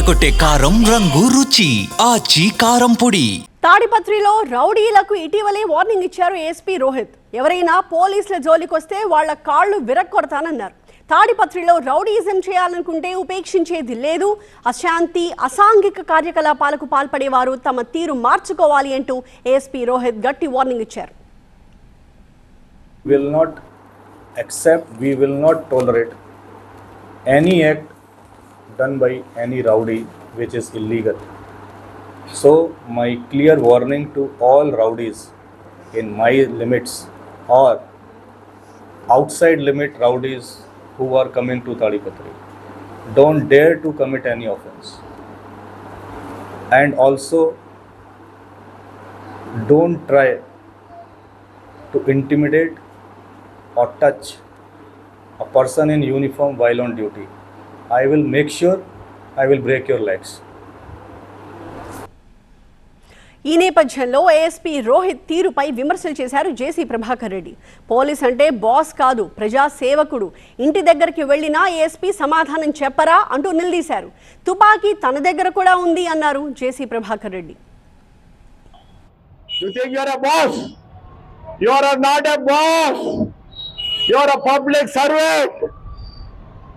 అదరకొట్టే కారం రంగు రుచి ఆచి కారం పొడి. తాడిపత్రిలో రౌడీలకు ఇటీవలే వార్నింగ్ ఇచ్చారు ఏఎస్పీ రోహిత్. ఎవరైనా పోలీసుల జోలికొస్తే వాళ్ళ కాళ్ళు విరక్కొడతానన్నారు తాడిపత్రిలో రౌడీజం చేయాలనుకుంటే ఉపేక్షించేది లేదు. అశాంతి అసాంఘిక కార్యకలాపాలకు పాల్పడేవారు తమ తీరు మార్చుకోవాలి అంటూ ఏఎస్పీ రోహిత్ గట్టి వార్నింగ్ ఇచ్చారు. Will not accept, we will not tolerate any act done by any rowdy which is illegal. So, my clear warning to all rowdies in my limits or outside limit rowdies who are coming to Tadipatri don't dare to commit any offense. And also, don't try to intimidate or touch a person in uniform while on duty. I will make sure I will break your legs. ఈ నేపథ్యంలో ASP Rohit తీరుపై విమర్శలు చేశారు JC Prabhakar Reddy police అంటే boss కాదు ప్రజా సేవకుడు ఇంటి దగ్గరికి వెళ్ళినా ఏఎస్పీ సమాధానం చెప్పరా అంటూ నిలదీశారు తుపాకీ తన దగ్గర కూడా ఉంది అన్నారు JC Prabhakar Reddy You think you're a boss? You are not a boss. You are a public servant.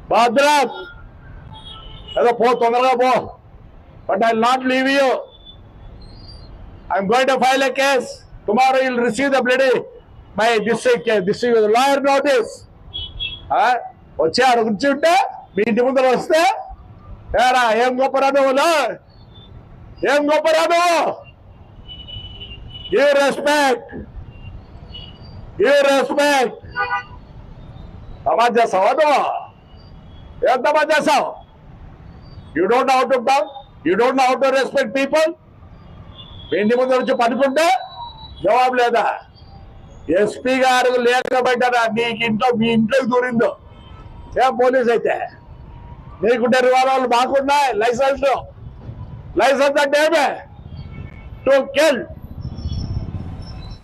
Bhadrat. ఏదో పో తొందరగా పో. But I not leave you I'm going to file a case tomorrow will receive the bloody my district district lawyer notice వచ్చి ఆడ కూర్చుంటే మీ ఇంటి ముందర వస్తే ఏరా ఏం గొప్ప రాదువులు ఏం గొప్ప రాదువు గివ్ రెస్పెక్ట్ గివ్ respect. తమాజ్ చేస్తావా నువ్వు? ఏం తమాజ్ చేస్తావు? You don't how to talk you don't how to respect people ఇంటి ముందు వచ్చి పడుకుంటే జవాబు లేదా? ఎస్పీ గారు లేకపోయినా నీకు ఇంట్లో మీ ఇంట్లోకి దూరిందో. ఏం పోలీస్ అయితే? నీకుంటే రివాల్వర్లు మాకున్నాయి లైసెన్స్. లైసెన్స్ అంటే ఏమే? To kill.